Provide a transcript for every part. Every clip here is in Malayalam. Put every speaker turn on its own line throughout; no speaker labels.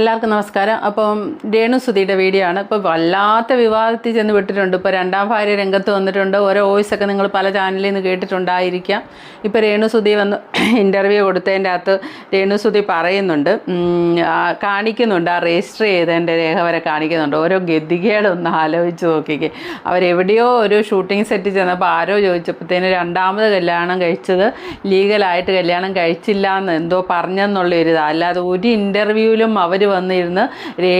എല്ലാവർക്കും നമസ്കാരം. അപ്പം രേണു സുധിയുടെ വീഡിയോ ആണ്. ഇപ്പോൾ വല്ലാത്ത വിവാദത്തിൽ ചെന്ന് വിട്ടിട്ടുണ്ട് ഇപ്പോൾ രണ്ടാം ഭാര്യ രംഗത്ത് വന്നിട്ടുണ്ട്. ഓരോ വോയിസ് ഒക്കെ നിങ്ങൾ പല ചാനലിൽ നിന്ന് കേട്ടിട്ടുണ്ടായിരിക്കാം. ഇപ്പോൾ രേണു സുധി വന്ന് ഇന്റർവ്യൂ കൊടുത്തതിന്റെ അകത്ത് രേണു സുധി പറയുന്നുണ്ട്. കാണിക്കുന്നുണ്ട്. ആ രജിസ്റ്റർ ചെയ്തതിന്റെ രേഖ വരെ കാണിക്കുന്നുണ്ട്. ഓരോ ഗതികേടൊന്ന് ആലോചിച്ച് നോക്കിക്കേ. അവരെവിടെയോ ഒരു ഷൂട്ടിംഗ് സെറ്റ് ചെന്നപ്പോൾ ആരോ ചോദിച്ചപ്പോഴത്തേന് രണ്ടാമത് കല്യാണം കഴിച്ചത് ലീഗലായിട്ട് കല്യാണം കഴിച്ചില്ല എന്ന് എന്തോ പറഞ്ഞെന്നുള്ള ഒരു ഇതാണ് അല്ലാതെ ഒരു ഇന്റർവ്യൂവിലും അവർ വന്നിരുന്ന് രേ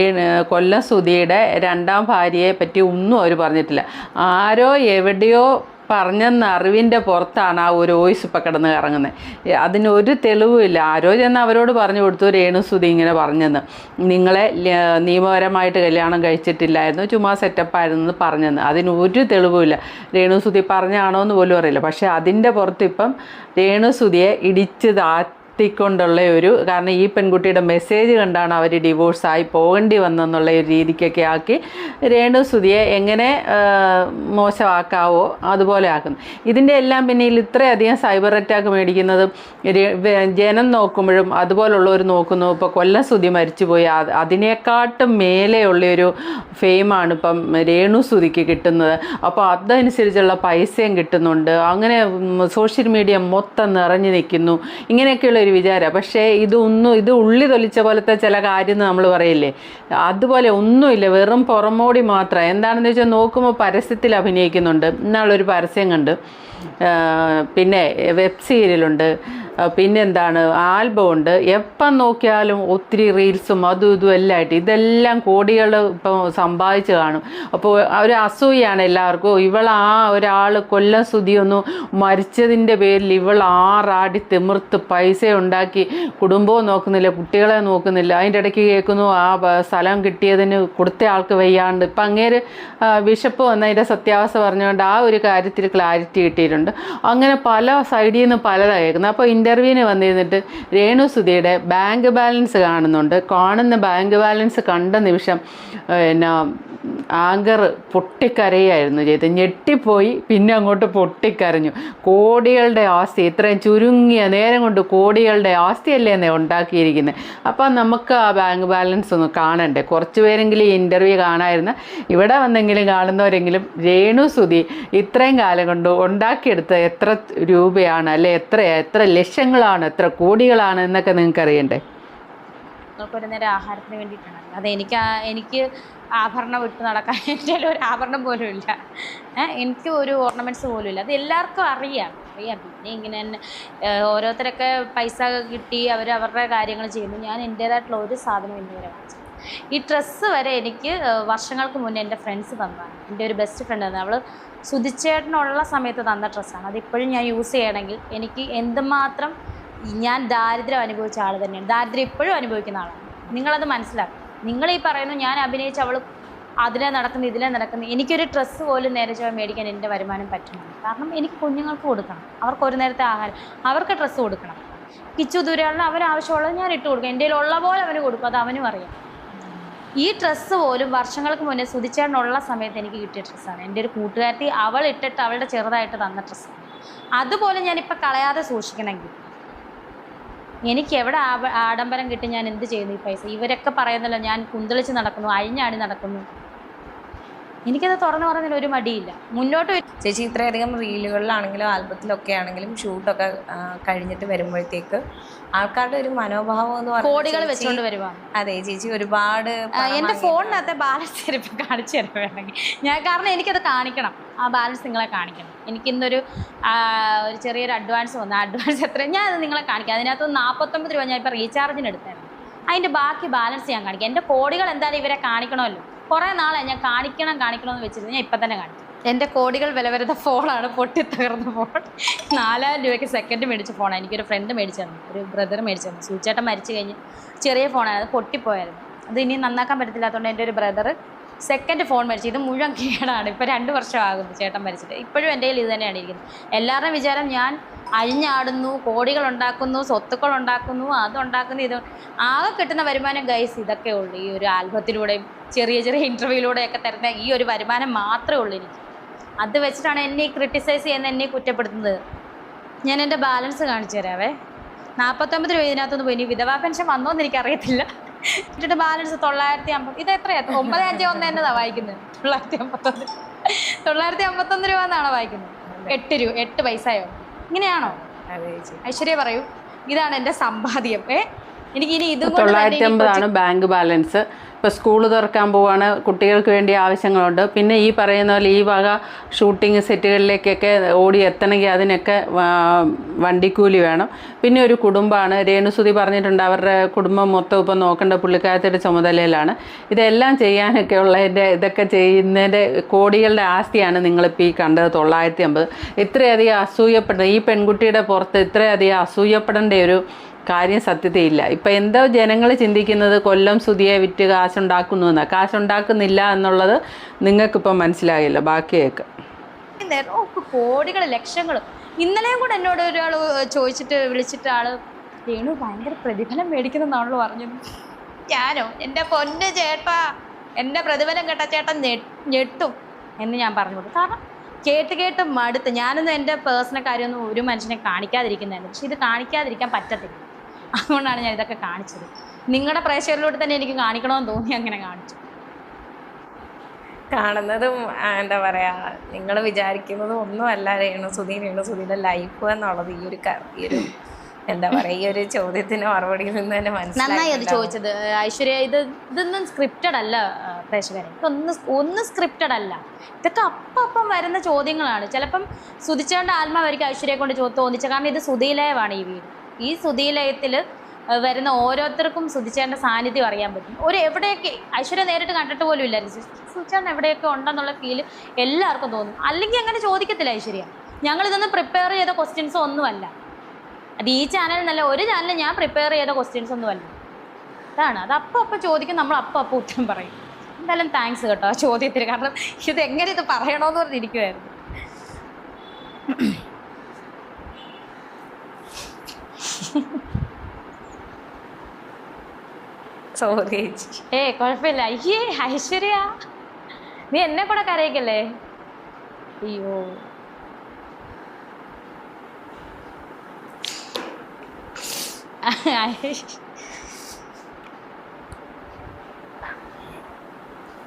കൊല്ലം സുധിയുടെ രണ്ടാം ഭാര്യയെ പറ്റി ഒന്നും അവർ പറഞ്ഞിട്ടില്ല. ആരോ എവിടെയോ പറഞ്ഞെന്ന അറിവിന്റെ പുറത്താണ് ആ ഒരു വോയിസ് ഇപ്പം കിടന്ന് ഇറങ്ങുന്നത് അതിനൊരു തെളിവുമില്ല ആരോ ചെന്ന് അവരോട് പറഞ്ഞു കൊടുത്തു രേണു സുധി ഇങ്ങനെ പറഞ്ഞെന്ന്. നിങ്ങളെ നിയമപരമായിട്ട് കല്യാണം കഴിച്ചിട്ടില്ലായിരുന്നു ചുമ്മാ സെറ്റപ്പായിരുന്നു എന്ന് പറഞ്ഞെന്ന്. അതിനൊരു തെളിവുമില്ല രേണു സുധി പറഞ്ഞാണോ എന്ന് പോലും അറിയില്ല. പക്ഷേ അതിന്റെ പുറത്ത് ഇപ്പം രേണു സുധിയെ ഇടിച്ച് താത്തിക്കൊണ്ടുള്ള ഒരു കാരണം ഈ പെൺകുട്ടിയുടെ മെസ്സേജ് കണ്ടാണ് അവർ ഡിവോഴ്സായി പോകേണ്ടി വന്നെന്നുള്ള ഒരു രീതിക്കൊക്കെ ആക്കി രേണു സുതിയെ എങ്ങനെ മോശമാക്കാവോ അതുപോലെ ആക്കുന്നു. ഇതിന്റെ എല്ലാം പിന്നിൽ ഇത്രയധികം സൈബർ അറ്റാക്ക് മേടിക്കുന്നത് ജനം നോക്കുമ്പോഴും അതുപോലുള്ളവർ നോക്കുന്നു. ഇപ്പോൾ കൊല്ലം സുതി മരിച്ചുപോയി. അത് അതിനേക്കാട്ടും മേലെയുള്ളൊരു ഫെയിമാണ് ഇപ്പം രേണു സുതിക്ക് കിട്ടുന്നത്. അപ്പോൾ അതനുസരിച്ചുള്ള പൈസയും കിട്ടുന്നുണ്ട്. അങ്ങനെ സോഷ്യൽ മീഡിയ മൊത്തം നിറഞ്ഞു നിൽക്കുന്നു. ഇങ്ങനെയൊക്കെയുള്ള ഒരു വിചാരം. പക്ഷേ ഇതൊന്നും ഇത് ഉള്ളി തൊലിച്ച പോലത്തെ ചില കാര്യം നമ്മൾ പറയില്ലേ? അതുപോലെ ഒന്നുമില്ല. വെറും പുറമോടി മാത്രം. എന്താണെന്ന് വെച്ചാൽ നോക്കുമ്പോൾ പരസ്യത്തിൽ അഭിനയിക്കുന്നുണ്ട്. ഇന്നാളൊരു പരസ്യം കണ്ട്. പിന്നെ വെബ് സീരിയലുണ്ട്. പിന്നെന്താണ്? ആൽബം ഉണ്ട്. എപ്പം നോക്കിയാലും ഒത്തിരി റീൽസും അതും ഇതും എല്ലാം ആയിട്ട് ഇതെല്ലാം കോടികൾ ഇപ്പം സമ്പാദിച്ച് കാണും. അപ്പോൾ ഒരു അസൂയാണ് എല്ലാവർക്കും. ഇവൾ ആ ഒരാൾ കൊല്ലം സുതിയൊന്നും മരിച്ചതിന്റെ പേരിൽ ഇവൾ ആറാടി തിമിർത്ത് പൈസ ഉണ്ടാക്കി കുടുംബവും നോക്കുന്നില്ല കുട്ടികളെ നോക്കുന്നില്ല. അതിന്റെ ഇടയ്ക്ക് കേൾക്കുന്നു ആ സ്ഥലം കിട്ടിയതിന് കൊടുത്ത ആൾക്ക് വയ്യാണ്ട്. ഇപ്പം അങ്ങേര് ബിഷപ്പ് വന്നതിന്റെ സത്യാവസ്ഥ പറഞ്ഞുകൊണ്ട് ആ ഒരു കാര്യത്തിൽ ക്ലാരിറ്റി കിട്ടിയിട്ടുണ്ട്. അങ്ങനെ പല സൈഡിൽ നിന്ന് പലതാണ് കേൾക്കുന്നത്. അപ്പോൾ ഇന്റർവ്യൂവിന് വന്നിരുന്നിട്ട് രേണു സുധിയുടെ ബാങ്ക് ബാലൻസ് കാണുന്നുണ്ട്. കാണുന്ന ബാങ്ക് ബാലൻസ് കണ്ട നിമിഷം പിന്നെ ആങ്കർ പൊട്ടിക്കരയായിരുന്നു ചെയ്ത് ഞെട്ടിപ്പോയി പിന്നെ അങ്ങോട്ട് പൊട്ടിക്കരഞ്ഞു. കോടികളുടെ ആസ്തി ഇത്രയും ചുരുങ്ങിയ നേരം കൊണ്ട് കോടികളുടെ ആസ്തിയല്ലേ എന്നേ ഉണ്ടാക്കിയിരിക്കുന്നത് അപ്പം നമുക്ക് ആ ബാങ്ക് ബാലൻസ് ഒന്ന് കാണണ്ടേ? കുറച്ച് പേരെങ്കിലും ഈ ഇന്റർവ്യൂ കാണാമായിരുന്നു ഇവിടെ വന്നെങ്കിലും കാണുന്നവരെങ്കിലും രേണു സുധി ഇത്രയും കാലം കൊണ്ട് ഉണ്ടാക്കിയെടുത്ത എത്ര രൂപയാണ്? അല്ലെ എത്ര എത്ര ലക്ഷങ്ങളാണ്? എത്ര കോടികളാണ് എന്നൊക്കെ നിങ്ങൾക്ക് അറിയണ്ടേ
ഒരു നേരം ആഹാരത്തിന് വേണ്ടിയിട്ടാണ് അതെനിക്ക് ആ- എനിക്ക് ആഭരണം ഇട്ട് നടക്കാൻ എന്റെ ഒരു ആഭരണം പോലും ഇല്ല. എനിക്ക് ഒരു ഓർണമെന്റ്സ് പോലും ഇല്ല. അത് എല്ലാവർക്കും അറിയാം. അറിയാം. പിന്നെ ഇങ്ങനെ തന്നെ ഓരോരുത്തരൊക്കെ പൈസ കിട്ടി അവർ അവരുടെ കാര്യങ്ങൾ ചെയ്യുന്നു. ഞാൻ എന്റേതായിട്ടുള്ള ഒരു സാധനം ഇന്ന് വരെ വാങ്ങിച്ചു ഈ ഡ്രസ്സ് വരെ എനിക്ക് വർഷങ്ങൾക്ക് മുന്നേ എന്റെ ഫ്രണ്ട്സ് തന്നതാണ്. എന്റെ ഒരു ബെസ്റ്റ് ഫ്രണ്ട് തന്നെ അവൾ സുതിച്ചേട്ടനുള്ള സമയത്ത് തന്ന ഡ്രസ്സാണ് അതിപ്പോഴും ഞാൻ യൂസ് ചെയ്യണമെങ്കിൽ എനിക്ക് എന്തുമാത്രം ഞാൻ ദാരിദ്ര്യം അനുഭവിച്ച ആൾ തന്നെയാണ്. ദാരിദ്ര്യം ഇപ്പോഴും അനുഭവിക്കുന്ന ആളാണ്. നിങ്ങളത് മനസ്സിലാക്കും. നിങ്ങൾ ഈ പറയുന്നു ഞാൻ അഭിനയിച്ച് അവൾ അതിലെ നടക്കുന്നു ഇതിലെ നടക്കുന്നു. എനിക്കൊരു ഡ്രസ്സ് പോലും നേരെ ചൊവ്വ മേടിക്കാൻ എന്റെ വരുമാനം പറ്റുന്നില്ല. കാരണം എനിക്ക് കുഞ്ഞുങ്ങൾക്ക് കൊടുക്കണം. അവർക്ക് ഒരു നേരത്തെ ആഹാരം അവർക്ക് ഡ്രസ്സ് കൊടുക്കണം. കിച്ചു ദൂരെയുള്ള അവന് ആവശ്യമുള്ളത് ഞാൻ ഇട്ട് കൊടുക്കും. എന്റെ ഉള്ള പോലെ അവന് കൊടുക്കും അത് അവനും അറിയാം. ഈ ഡ്രസ്സ് പോലും വർഷങ്ങൾക്ക് മുന്നേ സുതിച്ചേട്ടനുള്ള സമയത്ത് എനിക്ക് കിട്ടിയ ഡ്രസ്സാണ്. എന്റെ ഒരു കൂട്ടുകാരത്തി അവൾ ഇട്ടിട്ട് അവളുടെ ചെറുതായിട്ട് തന്ന ഡ്രസ്സാണ്. അതുപോലെ ഞാനിപ്പോൾ കളയാതെ സൂക്ഷിക്കണമെങ്കിൽ എനിക്ക് എവിടെ ആഡംബരം കിട്ടി ഞാൻ എന്ത് ചെയ്യുന്നു ഈ പൈസ? ഇവരൊക്കെ പറയുന്നല്ലോ ഞാൻ കുന്തളിച്ച് നടക്കുന്നു അഴിഞ്ഞാടി നടക്കുന്നു. എനിക്കത് തുറന്നു പറഞ്ഞതിൽ ഒരു മടിയില്ല. മുന്നോട്ട്
ചേച്ചി ഇത്രയധികം റീലുകളിലാണെങ്കിലും ആൽബത്തിലൊക്കെ ആണെങ്കിലും ഷൂട്ടൊക്കെ കഴിഞ്ഞിട്ട് വരുമ്പോഴത്തേക്ക് ആൾക്കാരുടെ ഒരു മനോഭാവം എന്ന് പറയുന്നത്
കോടികൾ വെച്ചുകൊണ്ട് വരുവാണ്
അതെ ചേച്ചി ഒരുപാട് എന്റെ
ഫോണിനകത്തെ ബാലൻസ് ഇപ്പം കാണിച്ചു തരാൻ വേണമെങ്കിൽ ഞാൻ കാരണം എനിക്കത് കാണിക്കണം. ആ ബാലൻസ് നിങ്ങളെ കാണിക്കണം. എനിക്ക് ഇന്നൊരു ഒരു ചെറിയൊരു അഡ്വാൻസ് വന്നു. അഡ്വാൻസ് എത്ര ഞാൻ അത് നിങ്ങളെ കാണിക്കാം. അതിനകത്ത് നാൽപ്പത്തൊമ്പത് രൂപ ഞാൻ ഇപ്പോൾ റീചാർജിന് എടുത്തായിരുന്നു. അതിന്റെ ബാക്കി ബാലൻസ് ഞാൻ കാണിക്കാം. എന്റെ കോടികൾ എന്തായാലും ഇവരെ കാണിക്കണമല്ലോ. കുറേ നാളെ ഞാൻ കാണിക്കണം കാണിക്കണം എന്ന് വെച്ചിരുന്നു. ഞാൻ ഇപ്പൊ തന്നെ കാണിച്ചു. എന്റെ കോടികൾ വില വരുന്ന ഫോണാണ് പൊട്ടി തകർന്ന ഫോൺ. നാലായിരം രൂപയ്ക്ക് സെക്കൻഡ് മേടിച്ച ഫോണാണ് എനിക്കൊരു ഫ്രണ്ട് മേടിച്ചു തന്നു ഒരു ബ്രദർ മേടിച്ചു തന്നു സൂചേട്ടൻ മരിച്ചു കഴിഞ്ഞ് ചെറിയ ഫോണാണ് അത് പൊട്ടിപ്പോയായിരുന്നു. അത് ഇനി നന്നാക്കാൻ പറ്റത്തില്ലാത്തതുകൊണ്ട് എന്റെ ഒരു ബ്രദർ സെക്കൻഡ് ഫോൺ മേടിച്ചു ഇത് മുഴുവൻ കേടാണ്. ഇപ്പോൾ രണ്ട് വർഷമാകുന്നു ചേട്ടൻ മരിച്ചിട്ട്. ഇപ്പോഴും എന്റെ കയ്യിൽ ഇത് തന്നെയാണ് ഇരിക്കുന്നത്. എല്ലാവരുടെയും വിചാരം ഞാൻ അഴിഞ്ഞാടുന്നു കോടികൾ ഉണ്ടാക്കുന്നു സ്വത്തുക്കൾ ഉണ്ടാക്കുന്നു അതുണ്ടാക്കുന്നു ഇത് ആകെ കിട്ടുന്ന വരുമാനം ഗൈസ് ഇതൊക്കെ ഉള്ളൂ. ഈ ഒരു ആൽബത്തിലൂടെയും ചെറിയ ചെറിയ ഇന്റർവ്യൂയിലൂടെയൊക്കെ തരുന്ന ഈ ഒരു വരുമാനം മാത്രമേ ഉള്ളൂ എനിക്ക്. അത് വെച്ചിട്ടാണ് എന്നെ ക്രിട്ടിസൈസ് ചെയ്യുന്ന എന്നെ കുറ്റപ്പെടുത്തുന്നത്. ഞാൻ എന്റെ ബാലൻസ് കാണിച്ചു തരാവേ. നാൽപ്പത്തൊമ്പത് രൂപ ഇതിനകത്തുനിന്ന് പോയി. ഇനി വിധവാ പെൻഷൻ വന്നോന്ന് എനിക്കറിയത്തില്ല. എന്നിട്ട് ബാലൻസ് തൊള്ളായിരത്തി അമ്പത് ഇത് എത്രയാ? ഒമ്പത് അഞ്ച് ഒന്ന് എന്നതാ വായിക്കുന്നത് തൊള്ളായിരത്തി അമ്പത്തൊന്ന് തൊള്ളായിരത്തി അമ്പത്തൊന്ന് രൂപ എന്നാണോ വായിക്കുന്നത് എട്ട് രൂപ. എട്ട് പൈസയോ? ഇങ്ങനെയാണോ? ഐശ്വര്യ പറയൂ. ഇതാണ് എന്റെ സമ്പാദ്യം. ഏ? എനിക്ക് ഇനി ഇത്
തൊള്ളായിരത്തി അമ്പതാണ് ബാങ്ക് ബാലൻസ്. ഇപ്പോൾ സ്കൂൾ തുറക്കാൻ പോവാണ് കുട്ടികൾക്ക് വേണ്ടി ആവശ്യങ്ങളുണ്ട്. പിന്നെ ഈ പറയുന്ന പോലെ ഈ വക ഷൂട്ടിംഗ് സെറ്റുകളിലേക്കൊക്കെ ഓടി എത്തണമെങ്കിൽ അതിനൊക്കെ വണ്ടിക്കൂലി വേണം. പിന്നെ ഒരു കുടുംബമാണ്. രേണുസുതി പറഞ്ഞിട്ടുണ്ട് അവരുടെ കുടുംബം മൊത്തം ഇപ്പം നോക്കേണ്ട പുള്ളിക്കാരത്തിയുടെ ചുമതലയിലാണ്. ഇതെല്ലാം ചെയ്യാനൊക്കെ ഉള്ളതിന്റെ ഇതൊക്കെ ചെയ്യുന്നതിന്റെ കോടികളുടെ ആസ്തിയാണ് നിങ്ങളിപ്പോൾ ഈ കണ്ടത് തൊള്ളായിരത്തി അമ്പത് ഇത്രയധികം അസൂയപ്പെടുന്ന ഈ പെൺകുട്ടിയുടെ പുറത്ത് ഇത്രയധികം അസൂയപ്പെടേണ്ട ഒരു കാര്യം സത്യതയില്ല. ഇപ്പം എന്തോ ജനങ്ങൾ ചിന്തിക്കുന്നത് കൊല്ലം സുതിയെ വിറ്റ് കാശുണ്ടാക്കുന്നു എന്നാണ് കാശുണ്ടാക്കുന്നില്ല എന്നുള്ളത് നിങ്ങൾക്കിപ്പം മനസ്സിലാകില്ല ബാക്കിയൊക്കെ.
കോടികൾ ലക്ഷങ്ങൾ. ഇന്നലെയും കൂടെ എന്നോട് ഒരാൾ ചോദിച്ചിട്ട് വിളിച്ചിട്ട് ആൾ രേണു ഭയങ്കര പ്രതിഫലം മേടിക്കുന്നതാണല്ലോ പറഞ്ഞത്. ഞാനോ? എന്റെ പൊന്ന് ചേട്ടാ എന്റെ പ്രതിഫലം കേട്ട ചേട്ടൻ ഞെട്ടും എന്ന് ഞാൻ പറഞ്ഞു കൊടുത്തു. കാരണം കേട്ട് കേട്ട് മടുത്ത്. ഞാനൊന്നും എന്റെ പേഴ്സണൽ കാര്യമൊന്നും ഒരു മനുഷ്യനെ കാണിക്കാതിരിക്കുന്നതായിരുന്നു പക്ഷെ ഇത് കാണിക്കാതിരിക്കാൻ പറ്റത്തില്ല. അതുകൊണ്ടാണ് ഞാൻ ഇതൊക്കെ കാണിച്ചത്. നിങ്ങളുടെ പ്രേക്ഷകരിലൂടെ തന്നെ എനിക്ക് കാണിക്കണമെന്ന് തോന്നി അങ്ങനെ കാണിച്ചു.
കാണുന്നതും എന്താ പറയാ നിങ്ങൾ വിചാരിക്കുന്നതും ഒന്നുമല്ല രേണു രേണുസുതിയുടെ ലൈഫ് എന്നുള്ളത് ഈ ഒരു ഈ ഒരു എന്താ പറയാ ഈ ഒരു ചോദ്യത്തിന് മറുപടിയിൽ നിന്ന് തന്നെ
നന്നായി അത് ചോദിച്ചത്. ഐശ്വര്യ ഇത് ഇതൊന്നും സ്ക്രിപ്റ്റഡ് അല്ല പ്രേക്ഷകരെ. ഒന്ന് ഒന്നും സ്ക്രിപ്റ്റഡ് അല്ല. ഇതൊക്കെ അപ്പം അപ്പം വരുന്ന ചോദ്യങ്ങളാണ്. ചിലപ്പം സുധിച്ചേണ്ട ആത്മാവായിരിക്കും ഐശ്വര്യയെ കൊണ്ട് തോന്നിച്ചത് കാരണം ഇത് സുധീലയമാണ് ഈ വീട്. ഈ സുധീലയത്തിൽ വരുന്ന ഓരോരുത്തർക്കും സുതിച്ചേണ്ട സാന്നിധ്യം അറിയാൻ പറ്റും. ഒരു എവിടെയൊക്കെ ഐശ്വര്യ നേരിട്ട് കണ്ടിട്ട് പോലും ഇല്ലായിരുന്നു സുതിച്ചേട്ടൻ എവിടെയൊക്കെ ഉണ്ടെന്നുള്ള ഫീൽ എല്ലാവർക്കും തോന്നും. അല്ലെങ്കിൽ അങ്ങനെ ചോദിക്കത്തില്ല ഐശ്വര്യ. ഞങ്ങൾ ഇതൊന്നും പ്രിപ്പയർ ചെയ്ത ക്വസ്റ്റ്യൻസ് ഒന്നുമല്ല. അത് ഈ ചാനൽ എന്നല്ല ഒരു ചാനൽ ഞാൻ പ്രിപ്പയർ ചെയ്ത ക്വസ്റ്റ്യൻസ് ഒന്നുമല്ല. അതാണ്. അത് അപ്പം അപ്പം ചോദിക്കും നമ്മൾ അപ്പം അപ്പം ഉത്തരം പറയും. എന്തായാലും താങ്ക്സ് കേട്ടോ ആ ചോദ്യത്തിന്. കാരണം ഇത് എങ്ങനെ ഇത് പറയണമെന്ന് പറഞ്ഞിരിക്കുമായിരുന്നു
സോറി
ഏ കുഴപ്പമില്ല അയ്യേ ഐശ്വര്യ. നീ എന്നെ കൂടെ കരയിക്കല്ലേ? അയ്യോ.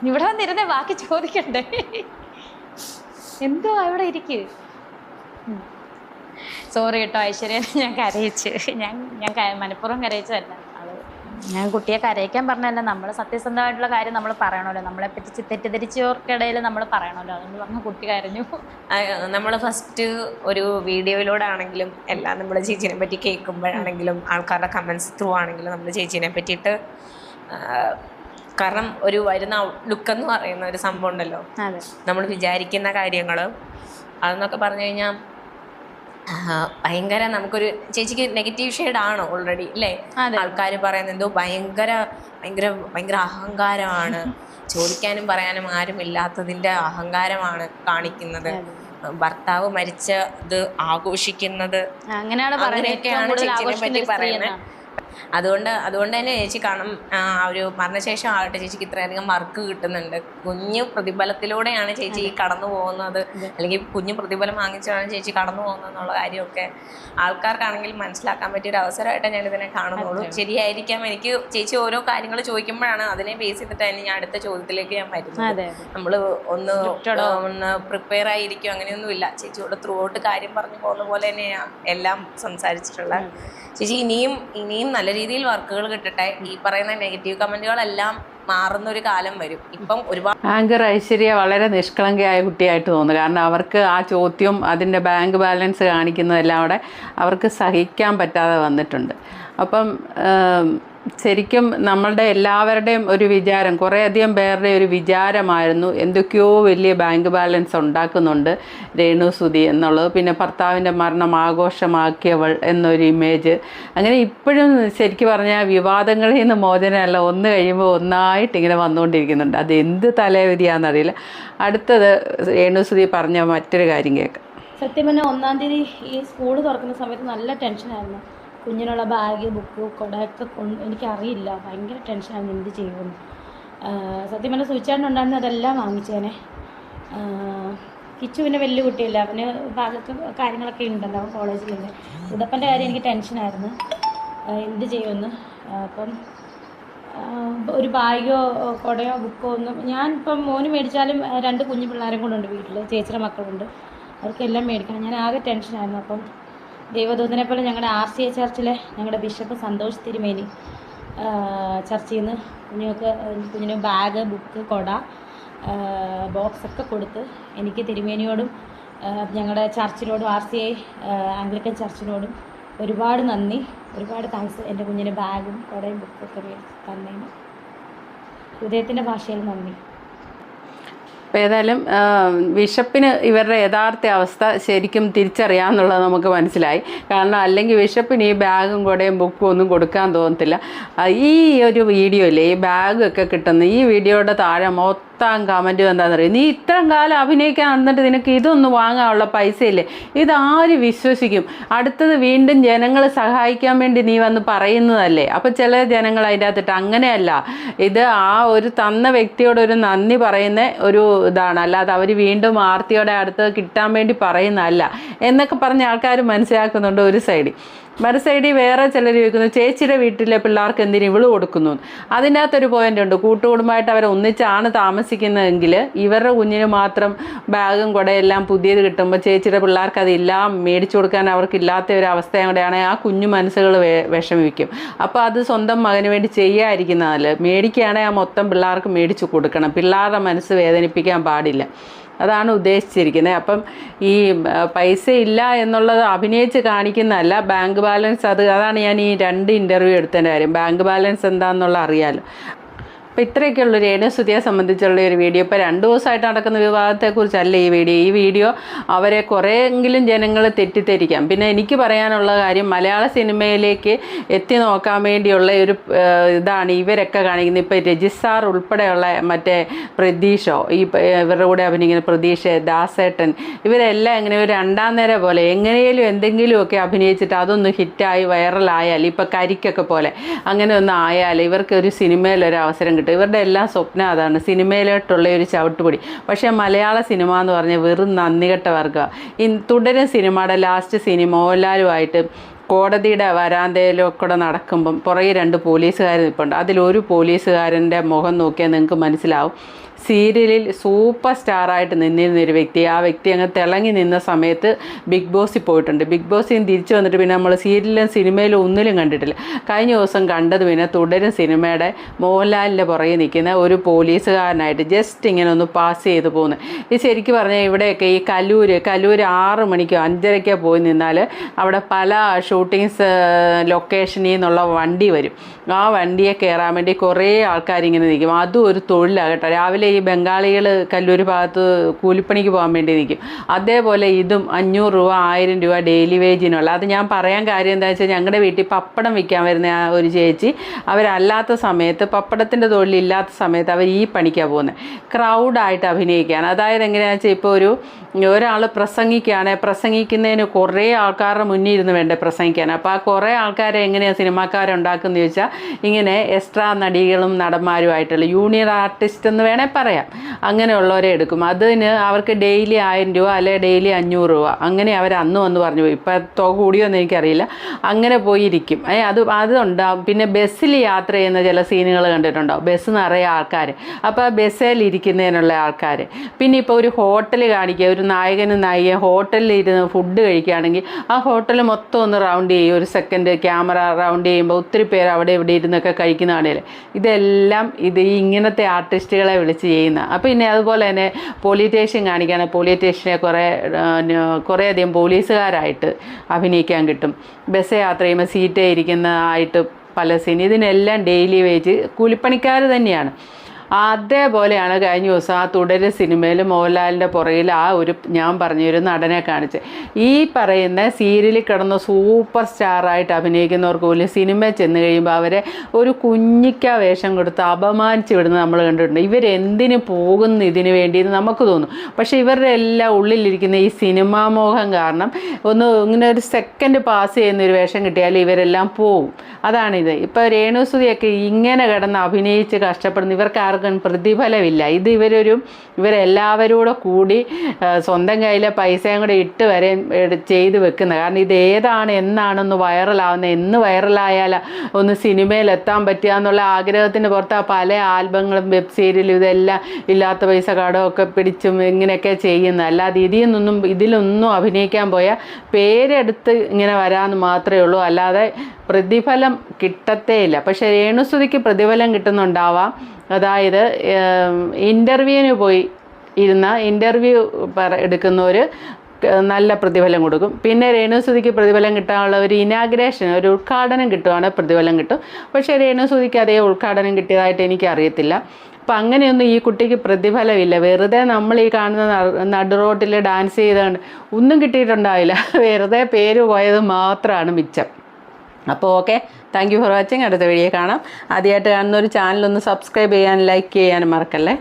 ഇവിടെ വന്നിരുന്നേ ബാക്കി ചോദിക്കണ്ടേ? എന്തോ അവിടെ ഇരിക്ക്. സോറി കേട്ടോ ഐശ്വര്യ. ഞാൻ കരയിച്ച്. ഞാൻ ഞാൻ മനഃപൂർവം കരയിച്ചതല്ല. ഞാൻ കുട്ടിയെ കരയിക്കാൻ പറഞ്ഞല്ല നമ്മൾ സത്യസന്ധമായിട്ടുള്ള കാര്യം നമ്മൾ പറയണമല്ലോ. നമ്മളെ പറ്റി തെറ്റിദ്ധരിച്ചവർക്കിടയിൽ നമ്മൾ പറയണമല്ലോ. അതുകൊണ്ട് പറഞ്ഞ കുട്ടി കരഞ്ഞു.
നമ്മൾ ഫസ്റ്റ് ഒരു വീഡിയോയിലൂടെ ആണെങ്കിലും എല്ലാം നമ്മൾ ചേച്ചീനെ പറ്റി കേൾക്കുമ്പോഴാണെങ്കിലും ആൾക്കാരുടെ കമൻസ് ത്രൂ ആണെങ്കിലും നമ്മൾ ചേച്ചീനെ പറ്റിയിട്ട് കാരണം ഒരു വരുന്ന ലുക്ക് എന്ന് പറയുന്ന ഒരു സംഭവം ഉണ്ടല്ലോ. നമ്മൾ വിചാരിക്കുന്ന കാര്യങ്ങൾ അതെന്നൊക്കെ പറഞ്ഞു കഴിഞ്ഞാൽ ഭയങ്കര നമുക്കൊരു ചേച്ചിക്ക് നെഗറ്റീവ് ഷെയ്ഡ് ആണ് ഓൾറെഡി അല്ലേ ആൾക്കാർ പറയുന്നത് എന്തോ ഭയങ്കര ഭയങ്കര ഭയങ്കര അഹങ്കാരമാണ്. ചോദിക്കാനും പറയാനും ആരും ഇല്ലാത്തതിന്റെ അഹങ്കാരമാണ് കാണിക്കുന്നത്. ഭർത്താവ് മരിച്ച ഇത് ആഘോഷിക്കുന്നത്
അങ്ങനെയാണ് പറയുന്നത്.
അങ്ങനെയൊക്കെയാണ് ചേച്ചിനെ പറ്റി പറയുന്നത്. അതുകൊണ്ട് അതുകൊണ്ട് തന്നെ ചേച്ചി കാണും ആ ഒരു മരണശേഷം ആകട്ടെ ചേച്ചിക്ക് ഇത്രയധികം വർക്ക് കിട്ടുന്നുണ്ട്. കുഞ്ഞു പ്രതിഫലത്തിലൂടെയാണ് ചേച്ചി ഈ കടന്നു പോകുന്നത്. അല്ലെങ്കിൽ കുഞ്ഞു പ്രതിഫലം വാങ്ങിച്ചാണ് ചേച്ചി കടന്നു പോകുന്നത് എന്നുള്ള കാര്യമൊക്കെ ആൾക്കാർക്കാണെങ്കിൽ മനസ്സിലാക്കാൻ പറ്റിയ ഒരു അവസരമായിട്ട് ഞാൻ ഇതിനെ കാണുന്നുള്ളൂ ശരിയായിരിക്കാം. എനിക്ക് ചേച്ചി ഓരോ കാര്യങ്ങൾ ചോദിക്കുമ്പോഴാണ് അതിനെ ബേസ് ചെയ്തിട്ടാണ് ഞാൻ അടുത്ത ചോദ്യത്തിലേക്ക് ഞാൻ വരുന്നത്. നമ്മൾ ഒന്ന് ഒന്ന് പ്രിപ്പയർ ആയിരിക്കും അങ്ങനെയൊന്നുമില്ല ചേച്ചിയോട് ത്രൂ ഔട്ട് കാര്യം പറഞ്ഞു പോകുന്ന പോലെ തന്നെയാണ് എല്ലാം സംസാരിച്ചിട്ടുള്ളത്. ചേച്ചി ഇനിയും ഇനിയും നല്ല രീതിയിൽ വർക്കുകൾ കിട്ടട്ടെ. ഈ പറയുന്ന നെഗറ്റീവ് കമന്റുകളെല്ലാം മാറുന്ന ഒരു കാലം വരും. ഇപ്പം ഒരുപാട്
ആങ്കർ ഐശ്വര്യ വളരെ നിഷ്കളങ്കയായ കുട്ടിയായിട്ട് തോന്നുന്നു. കാരണം അവർക്ക് ആ ചോദ്യം അതിന്റെ ബാങ്ക് ബാലൻസ് കാണിക്കുന്നതെല്ലാം അവിടെ അവർക്ക് സഹിക്കാൻ പറ്റാതെ വന്നിട്ടുണ്ട്. അപ്പം ശരിക്കും നമ്മളുടെ എല്ലാവരുടെയും ഒരു വിചാരം കുറേയധികം പേരുടെ ഒരു വിചാരമായിരുന്നു എന്തൊക്കെയോ വലിയ ബാങ്ക് ബാലൻസ് ഉണ്ടാക്കുന്നുണ്ട് രേണു സുധി എന്നുള്ളത്. പിന്നെ ഭർത്താവിന്റെ മരണം ആഘോഷമാക്കിയവൾ എന്നൊരു ഇമേജ്. അങ്ങനെ ഇപ്പോഴും ശരിക്കും പറഞ്ഞാൽ വിവാദങ്ങളിൽ നിന്ന് മോചനമല്ല. ഒന്ന് കഴിയുമ്പോൾ ഒന്നായിട്ട് ഇങ്ങനെ വന്നുകൊണ്ടിരിക്കുന്നുണ്ട്. അത് എന്ത് തലവിധിയാണെന്നറിയില്ല അടുത്തത് രേണു സുധി പറഞ്ഞ മറ്റൊരു കാര്യം കേൾക്കാം.
സത്യം പറഞ്ഞാൽ ഒന്നാം തീയതി ഈ സ്കൂൾ തുറക്കുന്ന സമയത്ത് നല്ല ടെൻഷനായിരുന്നു. കുഞ്ഞിനുള്ള ബാഗ് ബുക്ക് കുടയൊക്കെ കൊണ്ട് എനിക്കറിയില്ല. ഭയങ്കര ടെൻഷനാണ് എന്ത് ചെയ്യുമെന്ന്. സത്യം പറഞ്ഞാൽ സുവിച്ചാണ്ട് ഉണ്ടായിരുന്നു അതെല്ലാം വാങ്ങിച്ചേനെ. കിച്ചു പിന്നെ വലിയ കുട്ടിയല്ല. അവന് ഭാഗത്ത് കാര്യങ്ങളൊക്കെ ഉണ്ടല്ലോ അവൻ കോളേജിലുണ്ട്. ഉടപ്പന്റെ കാര്യം എനിക്ക് ടെൻഷനായിരുന്നു എന്ത് ചെയ്യുമെന്ന്. അപ്പം ഒരു ബാഗോ കുടയോ ബുക്കോ ഒന്നും ഞാൻ ഇപ്പം മോന് മേടിച്ചാലും രണ്ട് കുഞ്ഞു പിള്ളേരും കൊണ്ടുണ്ട് വീട്ടിൽ ചേച്ചിയുടെ മക്കളുണ്ട്. അവർക്കെല്ലാം മേടിക്കണം. ഞാൻ ആകെ ടെൻഷനായിരുന്നു അപ്പം ദൈവദൂതനെ പോലെ ഞങ്ങളുടെ ആർ സി എ ചർച്ചിലെ ഞങ്ങളുടെ ബിഷപ്പ് സന്തോഷ് തിരുമേനി ചർച്ചിൽ നിന്ന് കുഞ്ഞുങ്ങൾക്ക് കുഞ്ഞിന് ബാഗ് ബുക്ക് കൊട ബോക്സൊക്കെ കൊടുത്ത് എനിക്ക് തിരുമേനിയോടും ഞങ്ങളുടെ ചർച്ചിനോടും ആർ സി ഐ ആംഗ്ലിക്കൻ ചർച്ചിനോടും ഒരുപാട് നന്ദി. ഒരുപാട് താങ്ക്സ് എന്റെ കുഞ്ഞിന് ബാഗും കുടയും ബുക്കൊക്കെ തന്നതിന്. ഹൃദയത്തിന്റെ ഭാഷയിൽ നന്ദി.
അപ്പോൾ ഏതായാലും വിശപ്പിന് ഇവരുടെ യഥാർത്ഥ അവസ്ഥ ശരിക്കും തിരിച്ചറിയാമെന്നുള്ളത് നമുക്ക് മനസ്സിലായി. കാരണം അല്ലെങ്കിൽ വിശപ്പിന് ഈ ബാഗും കുടയും ബുക്കും ഒന്നും കൊടുക്കാൻ തോന്നത്തില്ല. ഈ ഒരു വീഡിയോ ഇല്ലേ ഈ ബാഗൊക്കെ കിട്ടുന്ന ഈ വീഡിയോയുടെ താഴെ മൊത്തം കമന്റ് എന്താണെന്ന് അറിയാം? നീ ഇത്രയും കാലം അഭിനയിക്കാൻ നടന്നിട്ട് നിനക്ക് ഇതൊന്നും വാങ്ങാനുള്ള പൈസയില്ലേ? ഇതാര് വിശ്വസിക്കും? അടുത്തത് വീണ്ടും ജനങ്ങൾ സഹായിക്കാൻ വേണ്ടി നീ വന്ന് പറയുന്നതല്ലേ? അപ്പോൾ ചില ജനങ്ങൾ അതിന്റെ അകത്തിട്ട് അങ്ങനെയല്ല. ഇത് ആ ഒരു തന്ന വ്യക്തിയോട് ഒരു നന്ദി പറയുന്ന ഒരു ഇതാണ്. അല്ലാതെ അവർ വീണ്ടും ആർത്തിയോടെ അടുത്ത് കിട്ടാൻ വേണ്ടി പറയുന്നതല്ല. എന്നൊക്കെ പറഞ്ഞ ആൾക്കാർ മനസ്സിലാക്കുന്നുണ്ട് ഒരു സൈഡിൽ മറു വേറെ ചിലർ ചോദിക്കുന്നു ചേച്ചിയുടെ വീട്ടിലെ പിള്ളേർക്ക് എന്തിനു ഇവൾ കൊടുക്കുന്നു? അതിന്റെ അകത്തൊരു പോയിന്റ് ഉണ്ട്. കൂട്ടുകുടുംബമായിട്ട് അവർ ഒന്നിച്ചാണ് താമസിക്കുന്നതെങ്കിൽ ഇവരുടെ കുഞ്ഞിന് മാത്രം ബാഗും കുടയെല്ലാം പുതിയത് കിട്ടുമ്പോൾ ചേച്ചിയുടെ പിള്ളേർക്ക് അതെല്ലാം മേടിച്ചു കൊടുക്കാൻ അവർക്കില്ലാത്ത ഒരു അവസ്ഥയും കൂടെയാണ് ആ കുഞ്ഞു മനസ്സുകൾ വിഷമിക്കും. അപ്പോൾ അത് സ്വന്തം മകന് വേണ്ടി ചെയ്യാതിരിക്കുന്നതല്ല മേടിക്കുകയാണെങ്കിൽ ആ മൊത്തം പിള്ളേർക്ക് മേടിച്ചു കൊടുക്കണം. പിള്ളേരുടെ മനസ്സ് വേദനിപ്പിക്കാൻ പാടില്ല. അതാണ് ഉദ്ദേശിച്ചിരിക്കുന്നത്. അപ്പം ഈ പൈസ ഇല്ല എന്നുള്ളത് അഭിനയിച്ച് കാണിക്കുന്നതല്ല ബാങ്ക് ബാലൻസ് അത് അതാണ് ഞാൻ ഈ രണ്ട് ഇന്റർവ്യൂ എടുത്തതിന്റെ കാര്യം. ബാങ്ക് ബാലൻസ് എന്താണെന്നുള്ള അറിയാലോ. അപ്പോൾ ഇത്രയൊക്കെയുള്ള രേണുസുതിയെ സംബന്ധിച്ചുള്ള ഒരു വീഡിയോ. ഇപ്പോൾ രണ്ട് ദിവസമായിട്ട് നടക്കുന്ന വിവാദത്തെക്കുറിച്ചല്ല ഈ വീഡിയോ. ഈ വീഡിയോ അവരെ കുറേയെങ്കിലും ജനങ്ങൾ തെറ്റിദ്ധരിക്കാം. പിന്നെ എനിക്ക് പറയാനുള്ള കാര്യം മലയാള സിനിമയിലേക്ക് എത്തി നോക്കാൻ വേണ്ടിയുള്ള ഒരു ഇതാണ് ഇവരൊക്കെ കാണിക്കുന്നത്. ഇപ്പോൾ രജിസാർ ഉൾപ്പെടെയുള്ള മറ്റേ പ്രതീഷോ ഈ ഇവരുടെ കൂടെ അഭിനയിക്കുന്ന പ്രതീഷ് ദാസേട്ടൻ ഇവരെല്ലാം എങ്ങനെ ഒരു രണ്ടാം നേരം പോലെ എങ്ങനെയും എന്തെങ്കിലുമൊക്കെ അഭിനയിച്ചിട്ട് അതൊന്ന് ഹിറ്റായി വൈറലായാൽ ഇപ്പോൾ കരിക്കൊക്കെ പോലെ അങ്ങനെ ഒന്ന് ആയാൽ ഇവർക്ക് ഒരു സിനിമയിൽ ഒരു അവസരം കിട്ടും. ഇവരുടെ എല്ലാം സ്വപ്നം അതാണ്. സിനിമയിലോട്ടുള്ള ഒരു ചവിട്ടുപൊടി. പക്ഷേ മലയാള സിനിമ എന്ന് പറഞ്ഞാൽ വെറും നന്ദികെട്ട വർഗമാണ് തുടരും സിനിമയുടെ ലാസ്റ്റ് സിനിമ മോഹൻലാലുമായിട്ട് കോടതിയുടെ വരാന്തയിലൊക്കെ നടക്കുമ്പം പുറകെ രണ്ട് പോലീസുകാർ നിൽപ്പുണ്ട് അതിലൊരു പോലീസുകാരന്റെ മുഖം നോക്കിയാൽ നിങ്ങൾക്ക് മനസ്സിലാവും. സീരിയലിൽ സൂപ്പർ സ്റ്റാറായിട്ട് നിന്നിരുന്ന ഒരു വ്യക്തി. ആ വ്യക്തി അങ്ങ് തിളങ്ങി നിന്ന സമയത്ത് ബിഗ് ബോസിൽ പോയിട്ടുണ്ട്. ബിഗ് ബോസിൽ നിന്ന് തിരിച്ചു വന്നിട്ട് പിന്നെ നമ്മൾ സീരിയലിലും സിനിമയിലും ഒന്നിലും കണ്ടിട്ടില്ല. കഴിഞ്ഞ ദിവസം കണ്ടത് പിന്നെ തുടരും സിനിമയുടെ മോഹൻലാലിന്റെ പുറകെ നിൽക്കുന്ന ഒരു പോലീസുകാരനായിട്ട് ജസ്റ്റ് ഇങ്ങനെ ഒന്ന് പാസ് ചെയ്ത് പോകുന്നത് ഇത് ശരിക്കും പറഞ്ഞാൽ ഇവിടെയൊക്കെ ഈ കലൂർ കലൂർ ആറ് മണിക്കോ അഞ്ചരയ്ക്കോ പോയി നിന്നാൽ അവിടെ പല ഷൂട്ടിങ്സ് ലൊക്കേഷനിൽ നിന്നുള്ള വണ്ടി വരും. ആ വണ്ടിയെ കയറാൻ വേണ്ടി കുറേ ആൾക്കാരിങ്ങനെ നിൽക്കും. അതും ഒരു തൊഴിലാകട്ടെ രാവിലെ ഈ ബംഗാളികൾ കല്ലൂർ ഭാഗത്ത് കൂലിപ്പണിക്ക് പോകാൻ വേണ്ടി നിൽക്കും അതേപോലെ ഇതും അഞ്ഞൂറ് രൂപ ആയിരം രൂപ ഡെയിലി വേജിനുള്ള. അത് ഞാൻ പറയാൻ കാര്യം എന്താ വെച്ചാൽ ഞങ്ങളുടെ വീട്ടിൽ പപ്പടം വിൽക്കാൻ വരുന്ന ആ ഒരു ചേച്ചി അവരല്ലാത്ത സമയത്ത് പപ്പടത്തിന്റെ തൊഴിലില്ലാത്ത സമയത്ത് അവർ ഈ പണിക്കാണ് പോകുന്നത് ക്രൗഡായിട്ട് അഭിനയിക്കാൻ. അതായത് എങ്ങനെയാണെന്ന് വെച്ചാൽ ഇപ്പോൾ ഒരു ഒരാൾ പ്രസംഗിക്കുകയാണ്. പ്രസംഗിക്കുന്നതിന് കുറേ ആൾക്കാരുടെ മുന്നിൽ ഇരുന്ന് വേണ്ടേ പ്രസംഗിക്കാൻ. അപ്പോൾ ആ കുറേ ആൾക്കാരെ എങ്ങനെയാണ് സിനിമാക്കാരുണ്ടാക്കുന്നത് ചോദിച്ചാൽ ഇങ്ങനെ എക്സ്ട്രാ നടികളും നടന്മാരുമായിട്ടുള്ള യൂണിയൻ ആർട്ടിസ്റ്റ് എന്ന് വേണേൽ പറയാം. അങ്ങനെയുള്ളവരെ എടുക്കും. അതിന് അവർക്ക് ഡെയിലി ആയിരം രൂപ അല്ലെ ഡെയിലി അഞ്ഞൂറ് രൂപ. അങ്ങനെ അവർ അന്ന് വന്ന് പറഞ്ഞു പോയി. ഇപ്പം തുക കൂടിയോന്ന് എനിക്കറിയില്ല. അങ്ങനെ പോയിരിക്കും ഏ അത് അതുണ്ടാവും പിന്നെ ബസ്സിൽ യാത്ര ചെയ്യുന്ന ചില സീനുകൾ കണ്ടിട്ടുണ്ടാവും. ബസ് നിറയെ ആൾക്കാർ അപ്പോൾ ബസ്സിൽ ഇരിക്കുന്നതിനുള്ള ആൾക്കാർ പിന്നെ ഇപ്പോൾ ഒരു ഹോട്ടൽ കാണിക്കുക. ഒരു നായകനും നായിക ഹോട്ടലിൽ ഇരുന്ന് ഫുഡ് കഴിക്കുകയാണെങ്കിൽ ആ ഹോട്ടൽ മൊത്തം ഒന്ന് റൗണ്ട് ചെയ്യും. ഒരു സെക്കൻഡ് ക്യാമറ റൗണ്ട് ചെയ്യുമ്പോൾ ഒത്തിരി പേര് അവിടെ ഇവിടെ ഇരുന്നൊക്കെ കഴിക്കുന്നതാണേൽ ഇതെല്ലാം ഇത് ഇങ്ങനത്തെ ആർട്ടിസ്റ്റുകളെ വിളിച്ച് ചെയ്യുന്ന. അപ്പോൾ പിന്നെ അതുപോലെ തന്നെ പോലീസ് സ്റ്റേഷൻ കാണിക്കുകയാണ് പോലീസ് സ്റ്റേഷനെ കുറേ കുറേയധികം പോലീസുകാരായിട്ട് അഭിനയിക്കാൻ കിട്ടും. ബസ് യാത്ര ചെയ്യുമ്പോൾ സീറ്റേ ഇരിക്കുന്നതായിട്ട് പല സീൻ ഇതിനെല്ലാം ഡെയിലി വേജ് കൂലിപ്പണിക്കാർ തന്നെയാണ്. അതേപോലെയാണ് കഴിഞ്ഞ ദിവസം ആ തുടര് സിനിമയിൽ മോഹൻലാലിന്റെ പുറകിൽ ആ ഒരു ഞാൻ പറഞ്ഞൊരു നടനെ കാണിച്ച്. ഈ പറയുന്ന സീരിയലിൽ കിടന്ന സൂപ്പർ സ്റ്റാറായിട്ട് അഭിനയിക്കുന്നവർക്ക് പോലും സിനിമ ചെന്ന് കഴിയുമ്പോൾ അവരെ ഒരു കുഞ്ഞിക്ക വേഷം കൊടുത്ത് അപമാനിച്ച് വിടുന്നത് നമ്മൾ കണ്ടിട്ടുണ്ട്. ഇവരെന്തിനു പോകുന്നു ഇതിന് വേണ്ടി എന്ന് നമുക്ക് തോന്നും. പക്ഷേ ഇവരുടെ എല്ലാം ഉള്ളിലിരിക്കുന്ന ഈ സിനിമാ മോഹം കാരണം ഒന്ന് ഇങ്ങനെ ഒരു സെക്കൻഡ് പാസ് ചെയ്യുന്ന ഒരു വേഷം കിട്ടിയാൽ ഇവരെല്ലാം പോവും. അതാണിത്. ഇപ്പോൾ രേണുസുതിയൊക്കെ ഇങ്ങനെ കിടന്ന് അഭിനയിച്ച് കഷ്ടപ്പെടുന്നു ഇവർക്ക് ആർക്കും ആർക്കും പ്രതിഫലമില്ല. ഇത് ഇവരൊരു ഇവരെല്ലാവരും കൂടെ സ്വന്തം കയ്യിലെ പൈസയും കൂടെ ഇട്ട് വരെ ചെയ്ത് വെക്കുന്നത് കാരണം ഇത് ഏതാണ് എന്നാണൊന്ന് വൈറലാവുന്നത് എന്ന് വൈറലായാൽ ഒന്ന് സിനിമയിലെത്താൻ പറ്റുക എന്നുള്ള ആഗ്രഹത്തിന് പുറത്ത് ആ പല ആൽബങ്ങളും വെബ് സീരിയലും ഇതെല്ലാം ഇല്ലാത്ത പൈസ കടമൊക്കെ പിടിച്ചും ഇങ്ങനെയൊക്കെ ചെയ്യുന്നത്. അല്ലാതെ ഇതിൽ നിന്നൊന്നും ഇതിലൊന്നും അഭിനയിക്കാൻ പോയാൽ പേരെടുത്ത് ഇങ്ങനെ വരാമെന്ന് മാത്രമേ ഉള്ളൂ. അല്ലാതെ പ്രതിഫലം കിട്ടത്തേ ഇല്ല പക്ഷേ രേണുസ്തുതിക്ക് പ്രതിഫലം കിട്ടുന്നുണ്ടാവാം. അതായത് ഇന്റർവ്യൂവിന് പോയി ഇരുന്ന ഇന്റർവ്യൂ പറ എടുക്കുന്നവർ നല്ല പ്രതിഫലം കൊടുക്കും. പിന്നെ രേണുസുതിക്ക് പ്രതിഫലം കിട്ടാനുള്ള ഒരു ഇനാഗ്രേഷൻ ഒരു ഉദ്ഘാടനം കിട്ടുവാണെങ്കിൽ പ്രതിഫലം കിട്ടും. പക്ഷേ രേണുസുതിക്ക് അതേ ഉദ്ഘാടനം കിട്ടിയതായിട്ട് എനിക്ക് എനിക്കറിയത്തില്ല. അപ്പം അങ്ങനെയൊന്നും ഈ കുട്ടിക്ക് പ്രതിഫലമില്ല. വെറുതെ നമ്മൾ ഈ കാണുന്ന നടു റോട്ടിൽ ഡാൻസ് ചെയ്തുകൊണ്ട് ഒന്നും കിട്ടിയിട്ടുണ്ടാവില്ല. വെറുതെ പേര് പോയത് മാത്രമാണ് മിച്ചം. അപ്പോൾ okay thank you for watching അടുത്ത വീഡിയോ കാണാം. ആദ്യമായിട്ട് കാണുന്ന ഒരു ചാനലൊന്ന് സബ്സ്ക്രൈബ് ചെയ്യാനും ലൈക്ക് ചെയ്യാനും മറക്കല്ലേ?